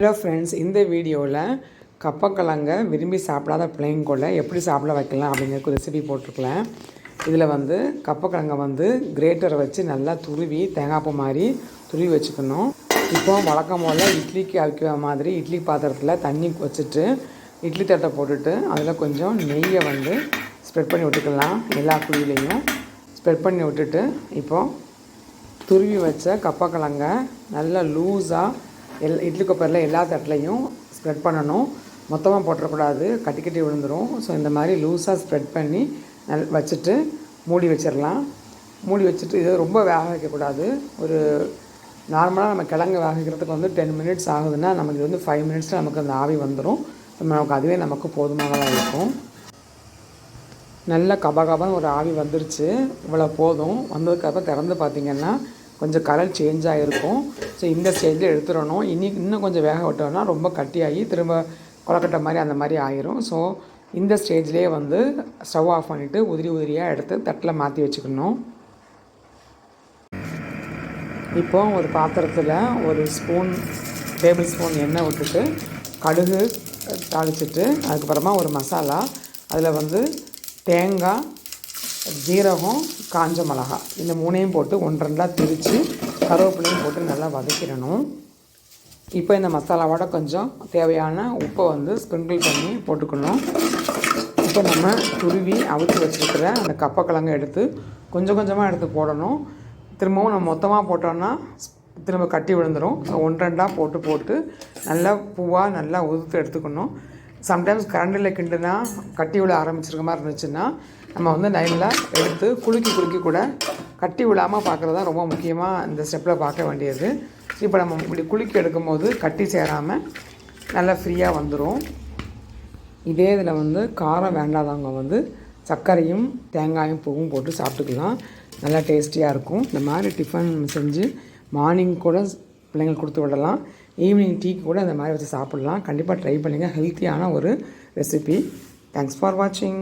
Hello friends இந்த வீடியோவில் கப்பக்கிழங்க விரும்பி சாப்பிடாத பிள்ளைங்க கூட எப்படி சாப்பிட வைக்கலாம் அப்படிங்கிறக்கு ரெசிபி போட்டிருக்கலாம் இதில் வந்து கப்பக்கிழங்க வந்து கிரேட்டரை வச்சு நல்லா துருவி தேங்காய்ப்பூ மாதிரி துருவி வச்சுக்கணும். இப்போ வழக்கம் போல் இட்லிக்கு அவிக்கிற மாதிரி இட்லி பாத்திரத்தில் தண்ணி வச்சுட்டு இட்லி தட்டை போட்டுட்டு அதில் கொஞ்சம் நெய்யை வந்து ஸ்ப்ரெட் பண்ணி விட்டுக்கலாம். எல்லா குழியிலையும் ஸ்ப்ரெட் பண்ணி விட்டுட்டு இப்போது துருவி வச்ச கப்பக்கிழங்க நல்லா லூஸாக எல் இட்லி குப்பரில் எல்லா தட்டிலையும் ஸ்ப்ரெட் பண்ணணும். மொத்தமாக போட்டுறக்கூடாது. கட்டி கட்டி விழுந்துடும் ஸோ இந்த மாதிரி லூஸாக ஸ்ப்ரெட் பண்ணி நல் வச்சுட்டு மூடி வச்சிடலாம் மூடி வச்சுட்டு இதை ரொம்ப வேக வைக்கக்கூடாது. ஒரு நார்மலாக நம்ம கிழங்கு வேக வைக்கிறதுக்கு வந்து டென் மினிட்ஸ் ஆகுதுன்னா நமக்கு இது வந்து ஃபைவ் மினிட்ஸில் நமக்கு அந்த ஆவி வந்துடும் நமக்கு அதுவே நமக்கு போதுமானதாக இருக்கும். நல்ல கபகபன்னு ஒரு ஆவி வந்துருச்சு. இவ்வளோ போதும். வந்ததுக்கப்புறம் திறந்து பார்த்தீங்கன்னா கொஞ்சம் கலர் சேஞ்ச் ஆகிருக்கும் ஸோ இந்த ஸ்டேஜில் எடுத்துடணும். இனி இன்னும் கொஞ்சம் வேக விட்டோம்னா ரொம்ப கட்டியாகி திரும்ப கொலக்கட்டை மாதிரி அந்த மாதிரி ஆயிரும். ஸோ இந்த ஸ்டேஜ்லேயே வந்து ஸ்டவ் ஆஃப் பண்ணிவிட்டு உதிரி உதிரியாக எடுத்து தட்டில் மாற்றி வச்சுக்கணும். இப்போ ஒரு பாத்திரத்தில் ஒரு ஸ்பூன் டேபிள் ஸ்பூன் எண்ணெய் விட்டுட்டு கடுகு தாளிச்சிட்டு அதுக்கப்புறமா ஒரு மசாலா அதில் வந்து தேங்காய் ஜீரகம் காஞ்ச மிளகா. இந்த மூணையும் போட்டு ஒன்றரெண்டாக திரித்து கருவேப்பிலையும் போட்டு நல்லா வதக்கிடணும். இப்போ இந்த மசாலாவோட கொஞ்சம் தேவையான உப்பை வந்து ஸ்ப்ரிங்கிள் பண்ணி போட்டுக்கணும். இப்போ நம்ம துருவி அவிச்சு வச்சுருக்கிற அந்த கப்பக்கிழங்கு எடுத்து கொஞ்சம் கொஞ்சமாக எடுத்து போடணும். திரும்பவும் நம்ம மொத்தமாக போட்டோன்னா திரும்ப கட்டி விழுந்துடும் ஒன்றரெண்டாக போட்டு போட்டு நல்லா பூவாக நல்லா உதுத்து எடுத்துக்கணும். சம்டைம்ஸ் கரண்டில் கிண்டுனா கட்டி விழ ஆரம்பிச்சிருக்க மாதிரி இருந்துச்சுன்னா நம்ம வந்து நைனில் எடுத்து குலுக்கி குலுக்கி கூட கட்டி விழாமல் பார்க்குறது தான் ரொம்ப முக்கியமாக இந்த ஸ்டெப்பில் பார்க்க வேண்டியது. இப்போ நம்ம இப்படி குலுக்கி எடுக்கும்போது கட்டி சேராமல் நல்லா ஃப்ரீயாக வந்துடும் இதே இதில் வந்து காரம் வேண்டாதவங்க வந்து சர்க்கரையும் தேங்காயும் பூவும் போட்டு சாப்பிட்டுக்கலாம். நல்லா டேஸ்டியாக இருக்கும். இந்த மாதிரி டிஃபன் செஞ்சு மார்னிங் கூட பிள்ளைங்களுக்கு கொடுத்து விடலாம். ஈவினிங் டீக்கு கூட இந்த மாதிரி வச்சு சாப்பிட்லாம். கண்டிப்பாக ட்ரை பண்ணுங்கள் ஹெல்த்தியான ஒரு ரெசிபி தேங்க்ஸ் ஃபார் வாட்சிங்